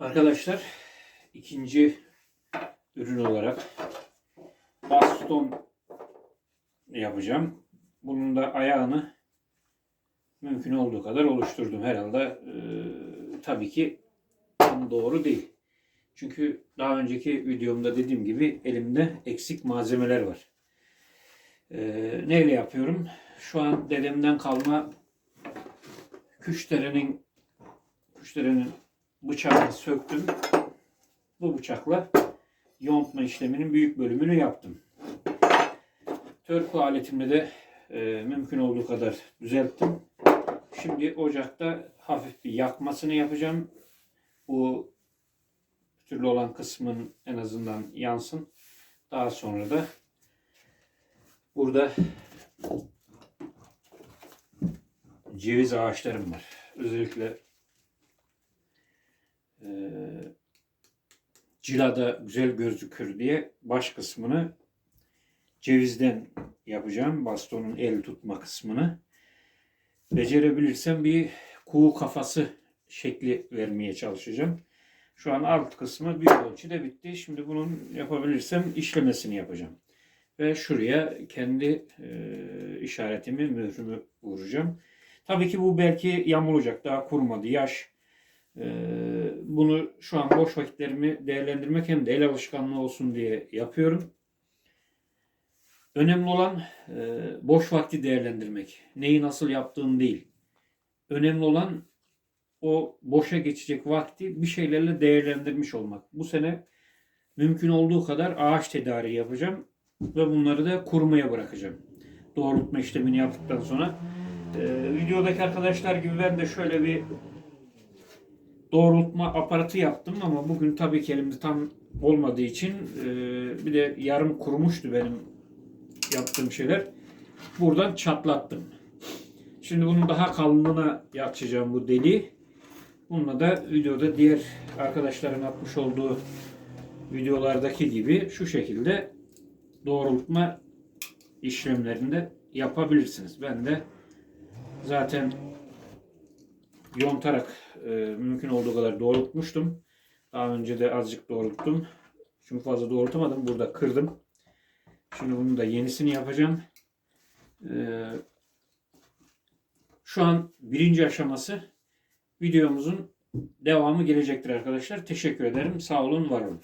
Arkadaşlar ikinci ürün olarak baston yapacağım. Bunun da ayağını mümkün olduğu kadar oluşturdum. Herhalde e, tabii ki tam doğru değil. Çünkü daha önceki videomda dediğim gibi elimde eksik malzemeler var. E, neyle yapıyorum? Şu an dedemden kalma küşterenin küşterenin bıçağını söktüm. Bu bıçakla yontma işleminin büyük bölümünü yaptım. Törpü aletimle de e, mümkün olduğu kadar düzelttim. Şimdi ocakta hafif bir yakmasını yapacağım. Bu türlü olan kısmın en azından yansın. Daha sonra da burada ceviz ağaçlarım var. Özellikle e, cilada güzel gözükür diye baş kısmını cevizden yapacağım. Bastonun el tutma kısmını. Becerebilirsem bir kuğu kafası şekli vermeye çalışacağım. Şu an alt kısmı büyük ölçüde bitti. Şimdi bunun yapabilirsem işlemesini yapacağım. Ve şuraya kendi e, işaretimi, mührümü vuracağım. Tabii ki bu belki yamulacak. Daha kurumadı. Yaş. E, bunu şu an boş vakitlerimi değerlendirmek hem de el alışkanlığı olsun diye yapıyorum. Önemli olan e, boş vakti değerlendirmek. Neyi nasıl yaptığın değil. Önemli olan o boşa geçecek vakti bir şeylerle değerlendirmiş olmak. Bu sene mümkün olduğu kadar ağaç tedariği yapacağım ve bunları da kurumaya bırakacağım. Doğrultma işlemini yaptıktan sonra e, videodaki arkadaşlar gibi ben de şöyle bir doğrultma aparatı yaptım ama bugün tabii ki elimde tam olmadığı için e, bir de yarım kurumuştu benim yaptığım şeyler. Buradan çatlattım. Şimdi bunun daha kalınlığına açacağım bu deliği. Bununla da videoda diğer arkadaşların atmış olduğu videolardaki gibi şu şekilde doğrultma işlemlerinde yapabilirsiniz. Ben de zaten yontarak e, mümkün olduğu kadar doğrultmuştum. Daha önce de azıcık doğrulttum. Çünkü fazla doğrultamadım. Burada kırdım. Şimdi bunun da yenisini yapacağım. Ee, şu an birinci aşaması videomuzun devamı gelecektir arkadaşlar. Teşekkür ederim. Sağ olun, var olun.